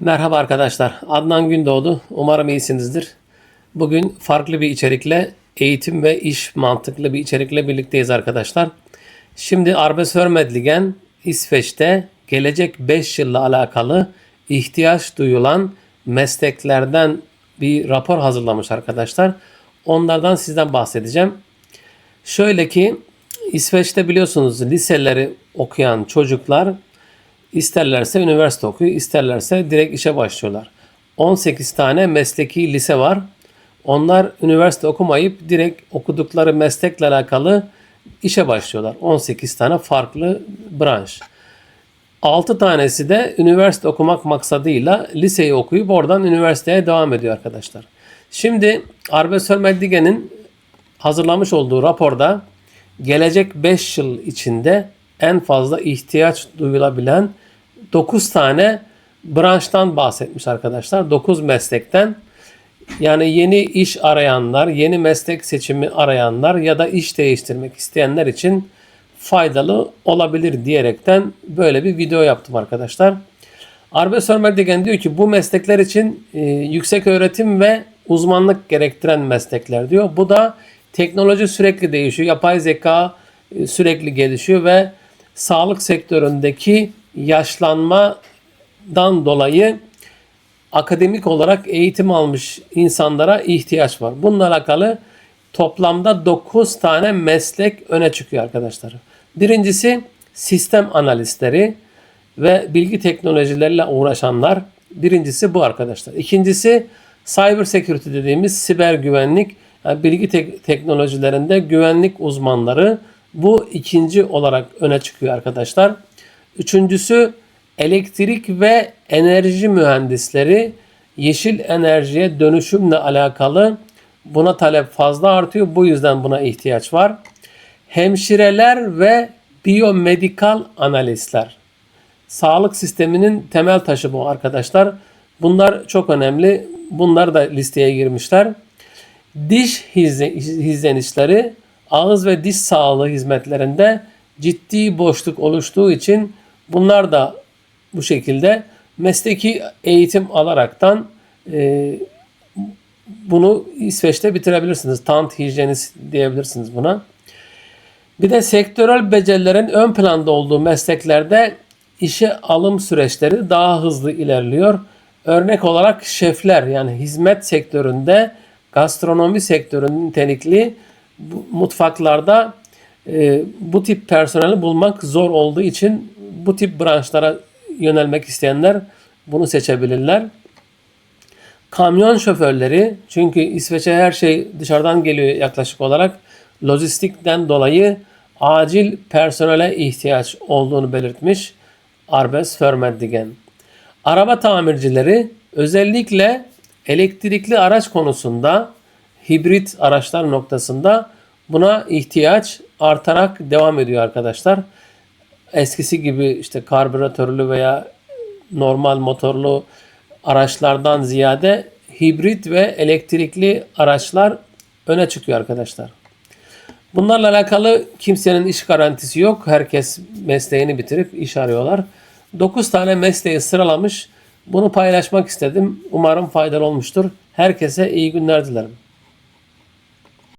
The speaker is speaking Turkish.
Merhaba arkadaşlar. Adnan Gündoğdu. Umarım iyisinizdir. Bugün farklı bir içerikle eğitim ve iş mantıklı bir içerikle birlikteyiz arkadaşlar. Şimdi Arbes Örmedligen İsveç'te gelecek 5 yılla alakalı ihtiyaç duyulan mesleklerden bir rapor hazırlamış arkadaşlar. Onlardan sizden bahsedeceğim. Şöyle ki İsveç'te biliyorsunuz liseleri okuyan çocuklar İsterlerse üniversite okuyor, isterlerse direkt işe başlıyorlar. 18 tane mesleki lise var. Onlar üniversite okumayıp direkt okudukları meslekle alakalı işe başlıyorlar. 18 tane farklı branş. 6 tanesi de üniversite okumak maksadıyla liseyi okuyup oradan üniversiteye devam ediyor arkadaşlar. Şimdi Arbe Sörmeddige'nin hazırlamış olduğu raporda gelecek 5 yıl içinde en fazla ihtiyaç duyulabilen 9 tane branştan bahsetmiş arkadaşlar. 9 meslekten. Yani yeni iş arayanlar, yeni meslek seçimi arayanlar ya da iş değiştirmek isteyenler için faydalı olabilir diyerekten böyle bir video yaptım arkadaşlar. Arbe Sörmerdegen diyor ki bu meslekler için e, yüksek öğretim ve uzmanlık gerektiren meslekler diyor. Bu da teknoloji sürekli değişiyor. Yapay zeka e, sürekli gelişiyor ve sağlık sektöründeki yaşlanmadan dolayı akademik olarak eğitim almış insanlara ihtiyaç var. Bununla alakalı toplamda 9 tane meslek öne çıkıyor arkadaşlar. Birincisi sistem analistleri ve bilgi teknolojileriyle uğraşanlar. Birincisi bu arkadaşlar. İkincisi cyber security dediğimiz siber güvenlik, yani bilgi tek- teknolojilerinde güvenlik uzmanları. Bu ikinci olarak öne çıkıyor arkadaşlar. Üçüncüsü elektrik ve enerji mühendisleri yeşil enerjiye dönüşümle alakalı buna talep fazla artıyor. Bu yüzden buna ihtiyaç var. Hemşireler ve biyomedikal analistler. Sağlık sisteminin temel taşı bu arkadaşlar. Bunlar çok önemli. Bunlar da listeye girmişler. Diş hizlenişleri ağız ve diş sağlığı hizmetlerinde ciddi boşluk oluştuğu için bunlar da bu şekilde mesleki eğitim alaraktan e, bunu İsveç'te bitirebilirsiniz. Tant hijyenist diyebilirsiniz buna. Bir de sektörel becerilerin ön planda olduğu mesleklerde işe alım süreçleri daha hızlı ilerliyor. Örnek olarak şefler yani hizmet sektöründe, gastronomi sektörünün nitelikli mutfaklarda e, bu tip personeli bulmak zor olduğu için bu tip branşlara yönelmek isteyenler bunu seçebilirler. Kamyon şoförleri çünkü İsveç'e her şey dışarıdan geliyor yaklaşık olarak lojistikten dolayı acil personele ihtiyaç olduğunu belirtmiş Arbes Förmeddigen. Araba tamircileri özellikle elektrikli araç konusunda hibrit araçlar noktasında buna ihtiyaç artarak devam ediyor arkadaşlar. Eskisi gibi işte karbüratörlü veya normal motorlu araçlardan ziyade hibrit ve elektrikli araçlar öne çıkıyor arkadaşlar. Bunlarla alakalı kimsenin iş garantisi yok. Herkes mesleğini bitirip iş arıyorlar. 9 tane mesleği sıralamış. Bunu paylaşmak istedim. Umarım faydalı olmuştur. Herkese iyi günler dilerim.